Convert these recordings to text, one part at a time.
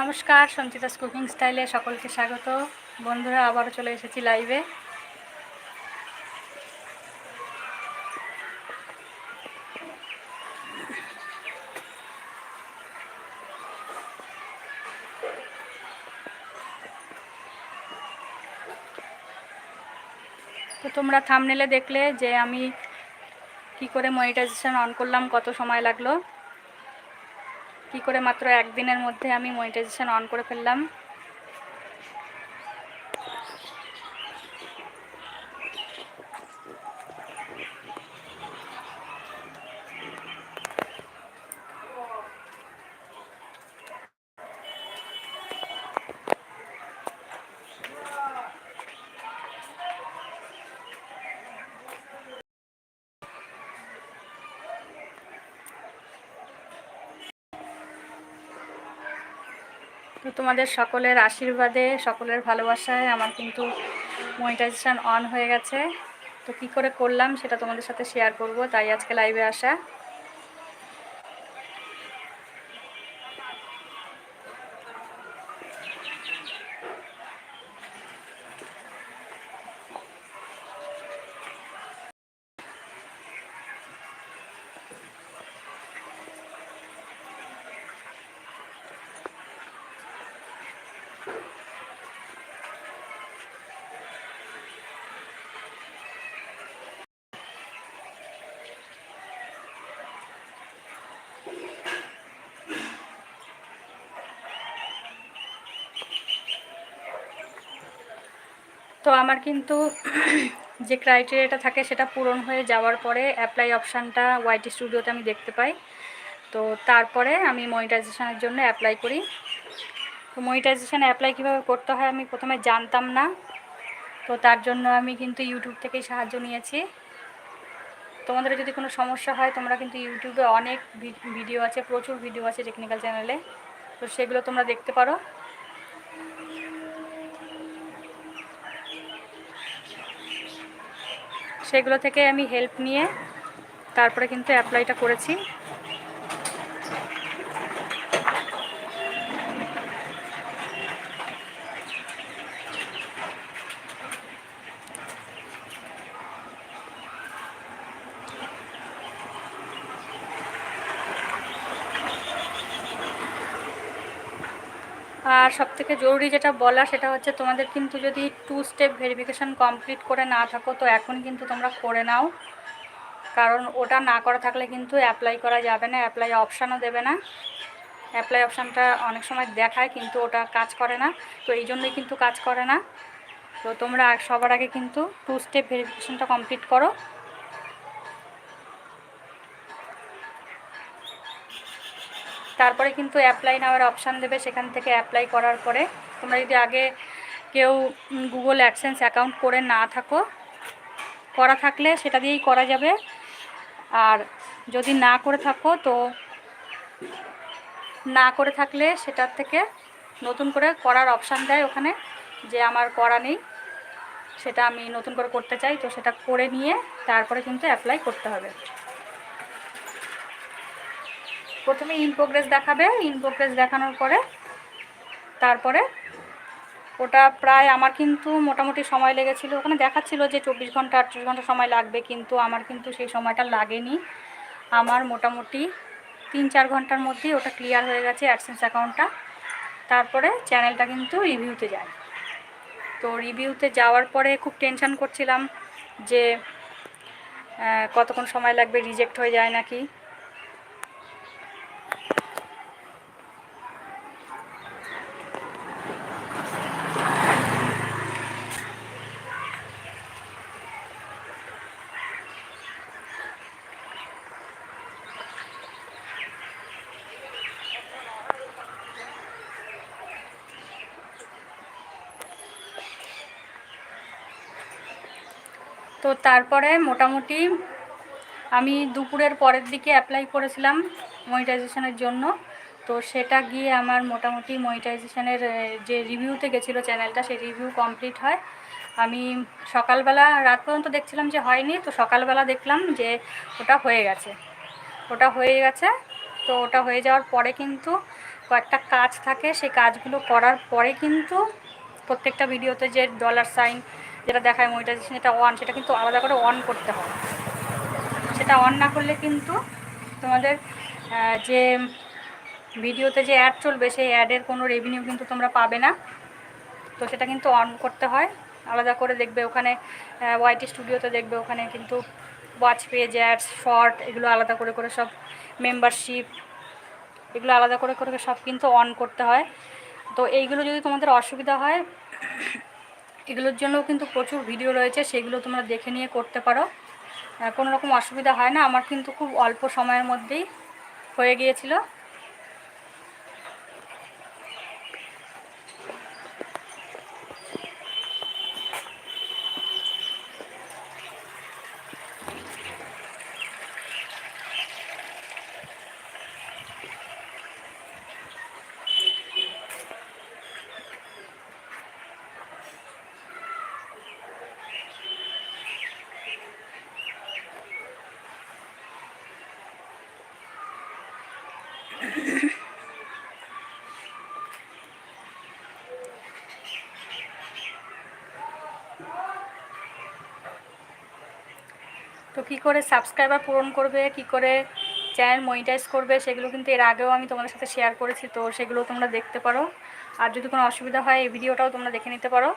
নমস্কার, সঞ্চিতাস কুকিং স্টাইলে সকলকে স্বাগত। বন্ধুরা, আবারও চলে এসেছি লাইভে। তো তোমরা থামনেলে দেখলে যে আমি কি করে মনিটাইজেশন অন করলাম, কত সময় লাগল। কি করে মাত্র একদিনের মধ্যে আমি মনিটাইজেশন অন করে ফেললাম? তো তোমাদের সকলের আশীর্বাদে, সকলের ভালোবাসায় আমার কিন্তু মনিটাইজেশান অন হয়ে গেছে। তো কি করে করলাম সেটা তোমাদের সাথে শেয়ার করব, তাই আজকে লাইভে আসা। তো আমার কিন্তু যে ক্রাইটেরিয়াটা থাকে সেটা পূরণ হয়ে যাওয়ার পরে অ্যাপ্লাই অপশানটা ওয়াইটি স্টুডিওতে আমি দেখতে পাই। তো তারপরে আমি মনিটাইজেশানের জন্য অ্যাপ্লাই করি। তো মনিটাইজেশান অ্যাপ্লাই কীভাবে করতে হয় আমি প্রথমে জানতাম না। তো তার জন্য আমি কিন্তু ইউটিউব থেকেই সাহায্য নিয়েছি। তোমাদের যদি কোনো সমস্যা হয়, তোমরা কিন্তু ইউটিউবে অনেক ভিডিও আছে, প্রচুর ভিডিও আছে টেকনিক্যাল চ্যানেলে তো সেগুলো তোমরা দেখতে পারো। সেগুলো থেকে আমি হেল্প নিয়ে তারপরে কিন্তু অ্যাপ্লাইটা করেছি। আর সবথেকে জরুরি যেটা বলা সেটা হচ্ছে তোমাদের কিন্তু যদি টু স্টেপ ভেরিফিকেশান কমপ্লিট করে না থাকো, তো এখন কিন্তু তোমরা করে নাও। কারণ ওটা না করা থাকলে কিন্তু অ্যাপ্লাই করা যাবে না অ্যাপ্লাই অপশানও দেবে না। অ্যাপ্লাই অপশানটা অনেক সময় দেখায় কিন্তু ওটা কাজ করে না, তো এই জন্যই কিন্তু কাজ করে না। তো তোমরা সবার আগে কিন্তু টু স্টেপ ভেরিফিকেশানটা কমপ্লিট করো। তারপরে কিন্তু অ্যাপ্লাই নেওয়ার অপশান দেবে, সেখান থেকে অ্যাপ্লাই করার পরে তোমরা যদি আগে কেউ গুগল অ্যাডসেন্স অ্যাকাউন্ট করে না থাকো, করা থাকলে সেটা দিয়েই করা যাবে। আর যদি না করে থাকো, তো না করে থাকলে সেটার থেকে নতুন করে করার অপশান দেয় ওখানে, যে আমার করা নেই, সেটা আমি নতুন করে করতে চাই, তো সেটা করে নিয়ে তারপরে কিন্তু অ্যাপ্লাই করতে হবে। প্রথমে ইন প্রোগ্রেস দেখাবে ইন প্রোগ্রেস দেখানোর পরে তারপরে ওটা প্রায় আমার কিন্তু মোটামুটি সময় লেগেছিল। ওখানে দেখাচ্ছিল যে চব্বিশ ঘণ্টা, আটচল্লিশ ঘণ্টা সময় লাগবে, কিন্তু আমার কিন্তু সেই সময়টা লাগেনি। আমার মোটামুটি তিন চার ঘণ্টার মধ্যেই ওটা ক্লিয়ার হয়ে গেছে অ্যাডসেন্স অ্যাকাউন্টটা তারপরে চ্যানেলটা কিন্তু রিভিউতে যায়। তো রিভিউতে যাওয়ার পরে খুব টেনশান করছিলাম যে কতক্ষণ সময় লাগবে রিজেক্ট হয়ে যায় নাকি? তো তারপরে মোটামুটি আমি দুপুরের পরের দিকে অ্যাপ্লাই করেছিলাম মনিটাইজেশনের জন্য। তো সেটা গিয়ে আমার মোটামুটি মনিটাইজেশনের যে রিভিউতে গেছিল চ্যানেলটা সেই রিভিউ কমপ্লিট হয়। আমি সকালবেলা, রাত পর্যন্ত দেখছিলাম যে হয়নি, তো সকালবেলা দেখলাম যে ওটা হয়ে গেছে। ওটা হয়ে গেছে, তো ওটা হয়ে যাওয়ার পরে কিন্তু কয়েকটা কাজ থাকে। সেই কাজগুলো করার পরে কিন্তু প্রত্যেকটা ভিডিওতে যে ডলার সাইন যেটা দেখায় মনিটাইজেশন এটা অন সেটা কিন্তু আলাদা করে অন করতে হয় সেটা অন না করলে কিন্তু তোমাদের যে ভিডিওতে যে অ্যাড চলবে, সেই অ্যাডের কোনো রেভিনিউ কিন্তু তোমরা পাবে না। তো সেটা কিন্তু অন করতে হয়। আলাদা করে দেখবে ওখানে ওয়াইটি স্টুডিওতে দেখবে ওখানে কিন্তু ওয়াচ পেজ অ্যাডস শর্ট এগুলো আলাদা করে করে সব মেম্বারশিপ এগুলো আলাদা করে করে সব কিন্তু অন করতে হয়। তো এইগুলো যদি তোমাদের অসুবিধা হয় এগুলোর জন্যও কিন্তু প্রচুর ভিডিও রয়েছে, সেগুলো তোমরা দেখে নিয়ে করতে পারো। কোনো রকম অসুবিধা হয় না, আমার কিন্তু খুব অল্প সময়ের মধ্যেই হয়ে গিয়েছিল। তো কী করে সাবস্ক্রাইবার পূরণ করবে, কি করে চ্যানেল মনিটাইজ করবে, সেগুলো কিন্তু এর আগেও আমি তোমাদের সাথে শেয়ার করেছি, তো সেগুলো তোমরা দেখতে পারো। আর যদি কোনো অসুবিধা হয়, এই ভিডিওটাও তোমরা দেখে নিতে পারো।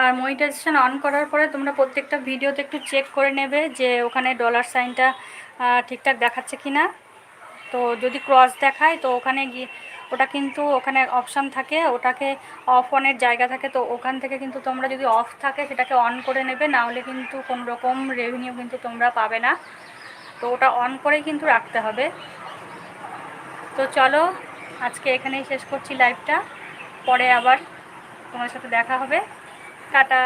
আর মনিটাইজেশান অন করার পরে তোমরা প্রত্যেকটা ভিডিওতে একটু চেক করে নেবে যে ওখানে ডলার সাইনটা ঠিকঠাক দেখাচ্ছে কি না তো যদি ক্রস দেখায়, তো ওখানে গিয়ে, ওটা কিন্তু ওখানে অপশান থাকে, ওটাকে অফ অনের জায়গা থাকে, তো ওখান থেকে কিন্তু তোমরা যদি অফ থাকে, সেটাকে অন করে নেবে, না হলে কিন্তু কোনো রকম রেভিনিউ কিন্তু তোমরা পাবে না। তো ওটা অন করেই কিন্তু রাখতে হবে। তো চলো, আজকে এখানেই শেষ করছি লাইভটা পরে আবার তোমার সাথে দেখা হবে। টাটা।